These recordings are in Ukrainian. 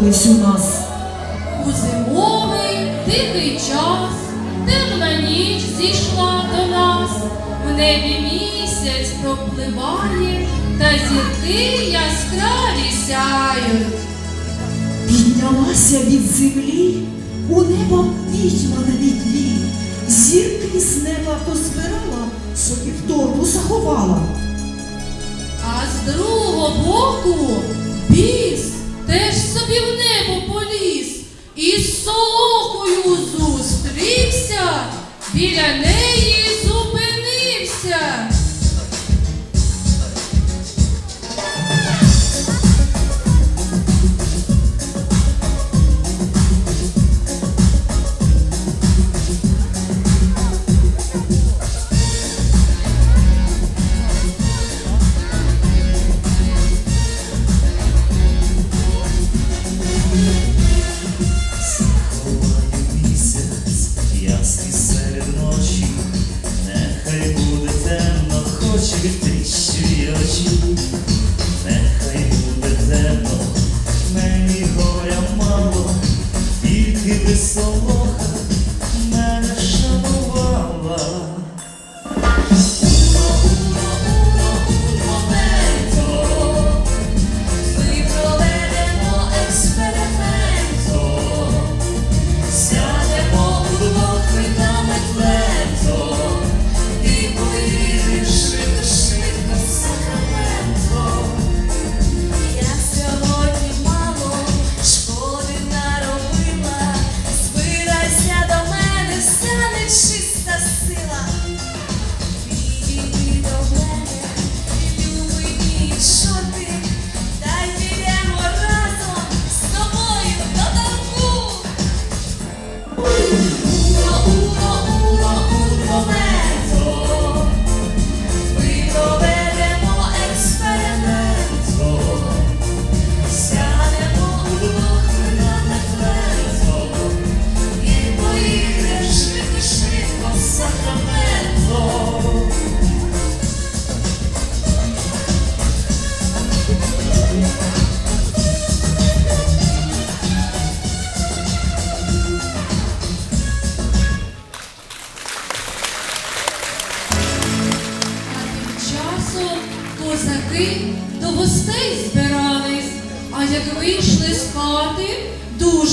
з'явились у нас. У зимовий тихий час темна ніч зійшла до нас, в небі місяць пропливає, та зірки яскраві сяють. Піднялася від землі у небо вітьма на вітлі, зірки з неба позбирала, собі в торбу заховала. А з другого боку і з Солохою зустрівся біля неї.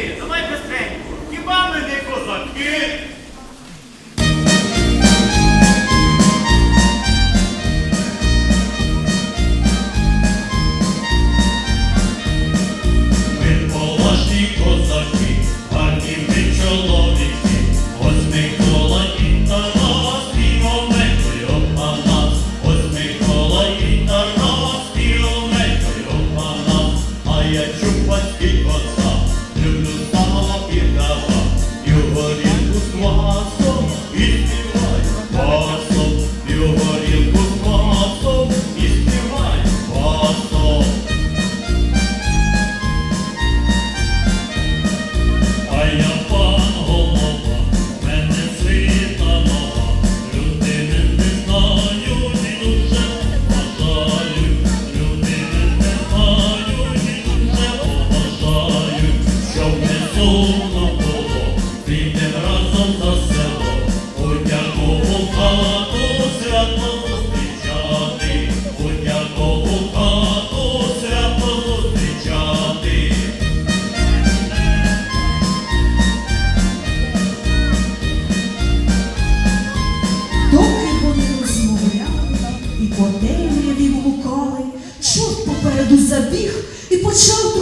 Козаки, давай быстренько. Хіба ми не козаки? Ми положні козаки, гарні ми чоловіки. watch so.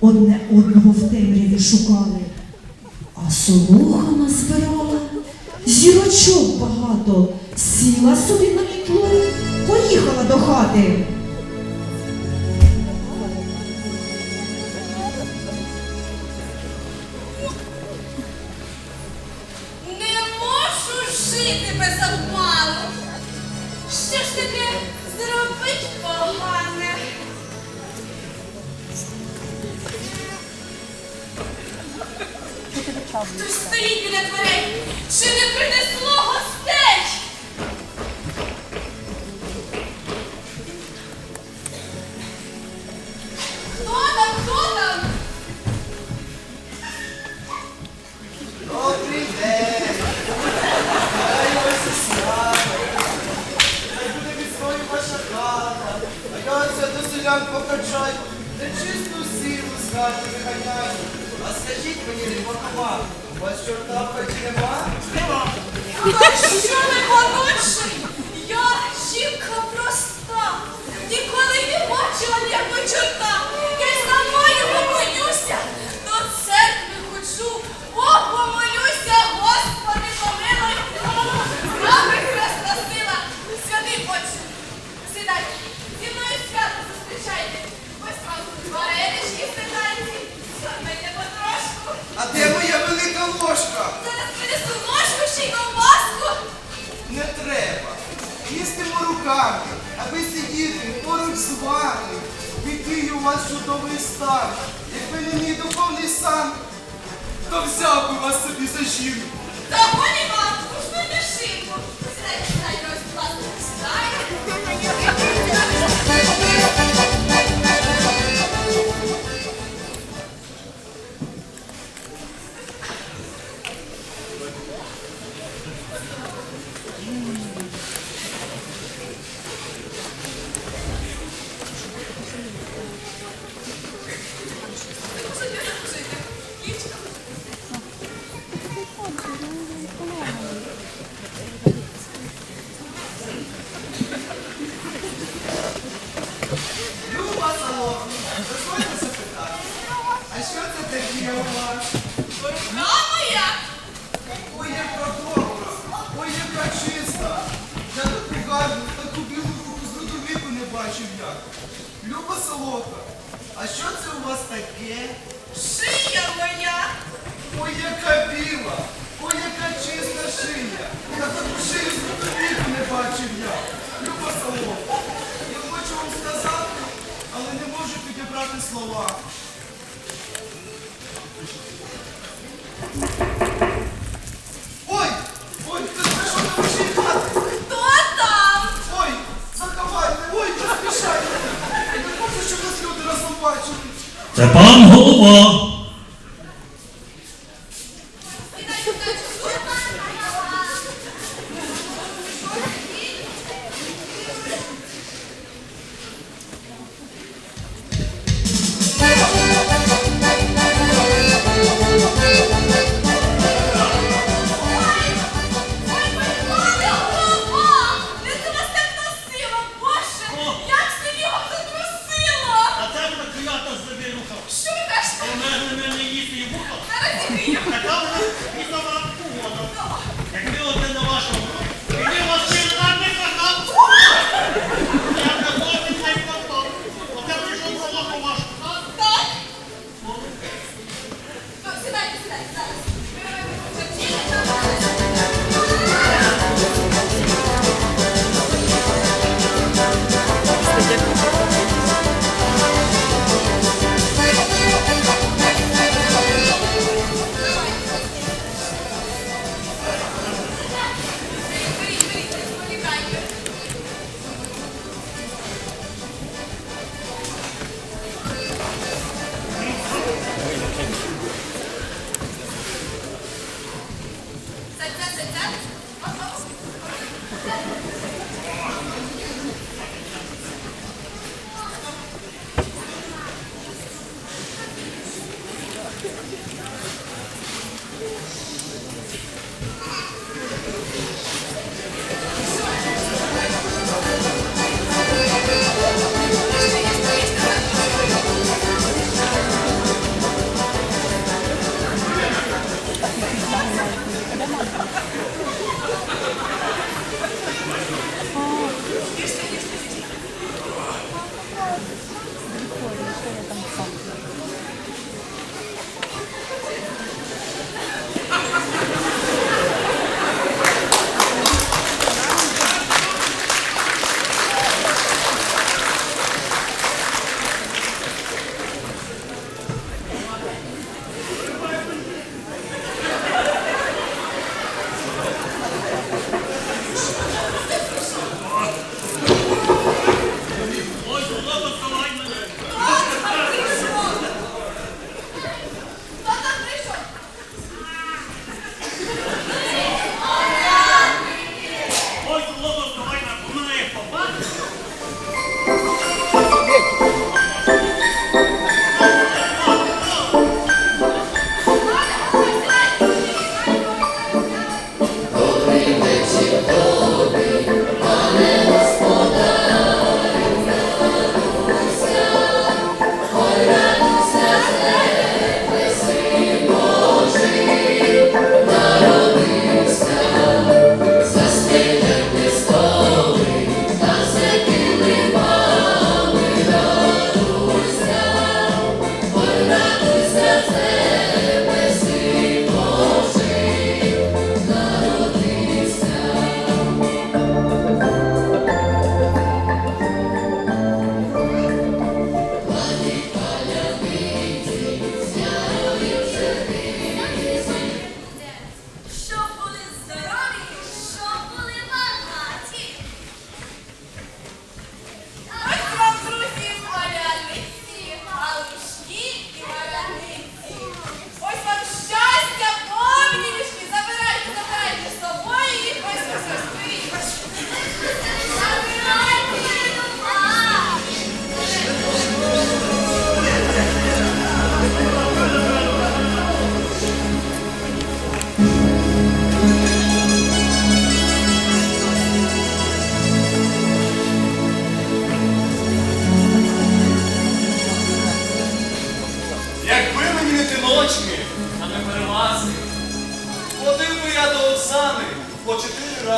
одне одного в темряві шукали, а солоха назбирала, зірочок багато, сіла собі на мітлу, поїхала до хати. Не можу жити без Хтось стоїть біля дверей. Чи не прийде то взяв би вас собі за жінку. Та голі вам, кожну дешину. Рима, о яка чиста шия, я таку шию світовіку не бачив я. Люба Соло, я хочу вам сказати, але не можу підібрати слова. Ой, ой, ти що там читати? Хто там? Ой, заховайте, ой, поспішайте. Не хочу, щоб нас люди разом бачили. Це пан голова.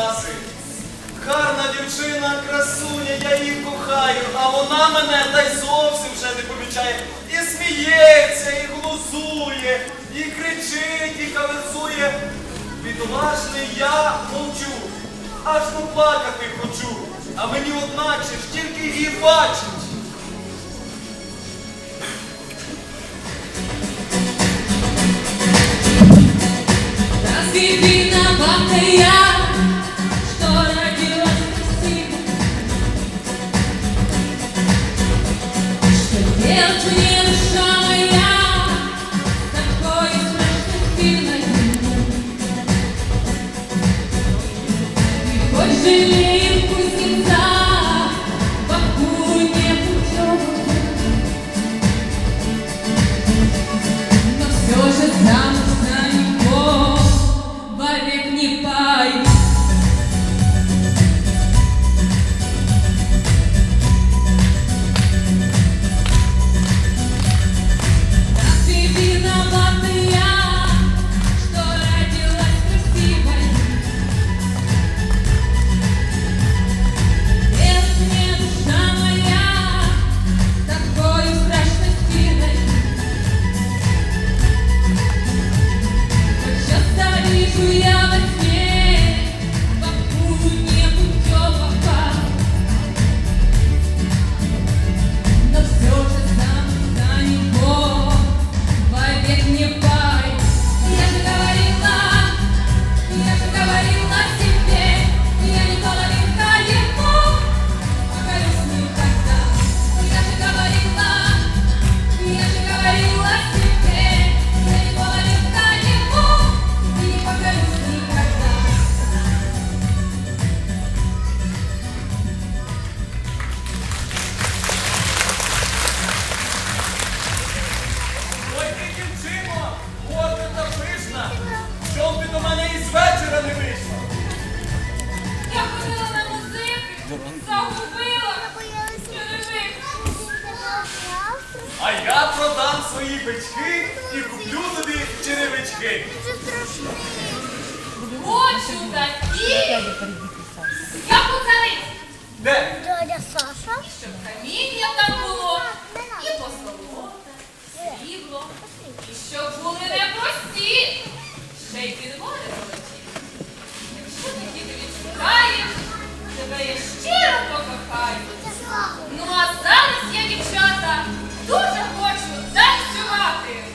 нас. Гарна дівчина, красуня, я її кохаю, а вона мене та й зовсім вже не помічає. І сміється, і глузує, і кричить, і каверзує. Відважний я мовчу, аж поплакати хочу, а мені одначе ж тільки її бачить. Війна Хочу такі, як у цариці. Щоб каміння там було. І позолота, срібло. І щоб були непрості. Ще й підводи золоті. Якщо такі ти відшукаєш, тебе я щиро покохаю. Ну а зараз я, дівчата, дуже хочу танцювати.